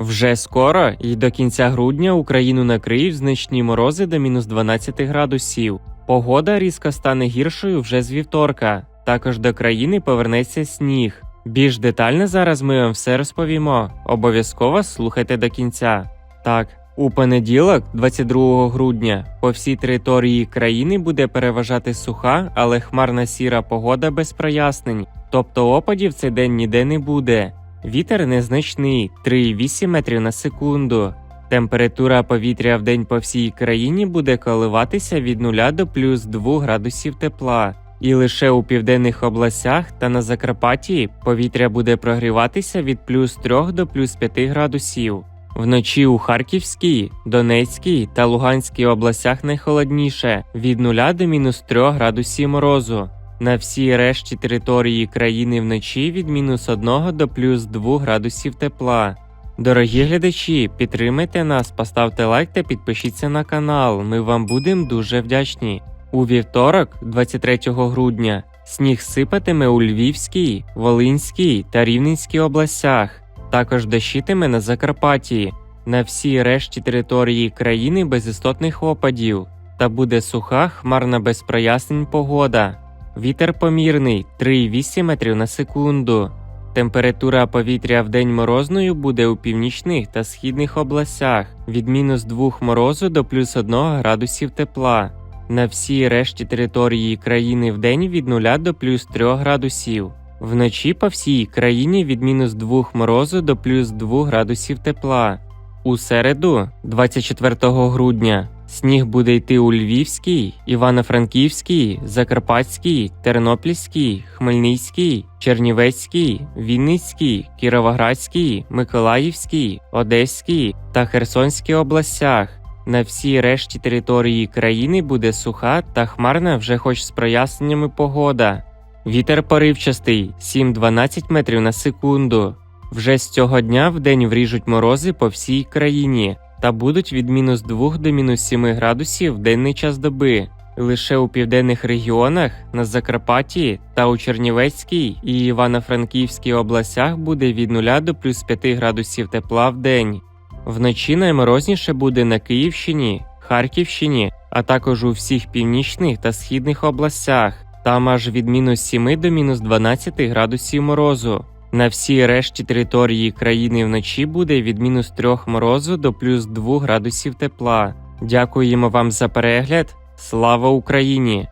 Вже скоро і до кінця грудня Україну накриють значні морози до мінус 12 градусів. Погода різко стане гіршою вже з вівторка. Також до країни повернеться сніг. Більш детально зараз ми вам все розповімо. Обов'язково слухайте до кінця. Так, у понеділок, 22 грудня, по всій території країни буде переважати суха, але хмарна сіра погода без прояснень, тобто опадів цей день ніде не буде. Вітер незначний 3,8 метрів на секунду. Температура повітря в день по всій країні буде коливатися від 0 до плюс 2 градусів тепла. І лише у південних областях та на Закарпатті повітря буде прогріватися від плюс 3 до плюс 5 градусів. Вночі у Харківській, Донецькій та Луганській областях найхолодніше від 0 до мінус 3 градусів морозу. На всій решті території країни вночі від мінус 1 до плюс 2 градусів тепла. Дорогі глядачі, підтримайте нас, поставте лайк та підпишіться на канал. Ми вам будемо дуже вдячні. У вівторок, 23 грудня, сніг сипатиме у Львівській, Волинській та Рівненській областях. Також дощитиме на Закарпатті. На всій решті території країни без істотних опадів. Та буде суха, хмарна без прояснень погода. Вітер помірний 3,8 метрів на секунду. Температура повітря в день морозною буде у північних та східних областях від мінус 2 морозу до плюс 1 градусів тепла. На всій решті території країни в день від 0 до плюс 3 градусів. Вночі по всій країні від мінус 2 морозу до плюс 2 градусів тепла. У середу, 24 грудня, сніг буде йти у Львівській, Івано-Франківській, Закарпатській, Тернопільській, Хмельницькій, Чернівецькій, Вінницькій, Кіровоградській, Миколаївській, Одеській та Херсонській областях. На всій решті території країни буде суха та хмарна вже хоч з проясненнями погода. Вітер поривчастий 7-12 метрів на секунду. Вже з цього дня в день вріжуть морози по всій країні та будуть від мінус 2 до мінус 7 градусів в денний час доби. Лише у південних регіонах на Закарпатті та у Чернівецькій і Івано-Франківській областях буде від 0 до плюс 5 градусів тепла в день. Вночі найморозніше буде на Київщині, Харківщині, а також у всіх північних та східних областях. Там аж від мінус 7 до мінус 12 градусів морозу. На всій решті території країни вночі буде від мінус 3 морозу до плюс 2 градусів тепла. Дякуємо вам за перегляд. Слава Україні!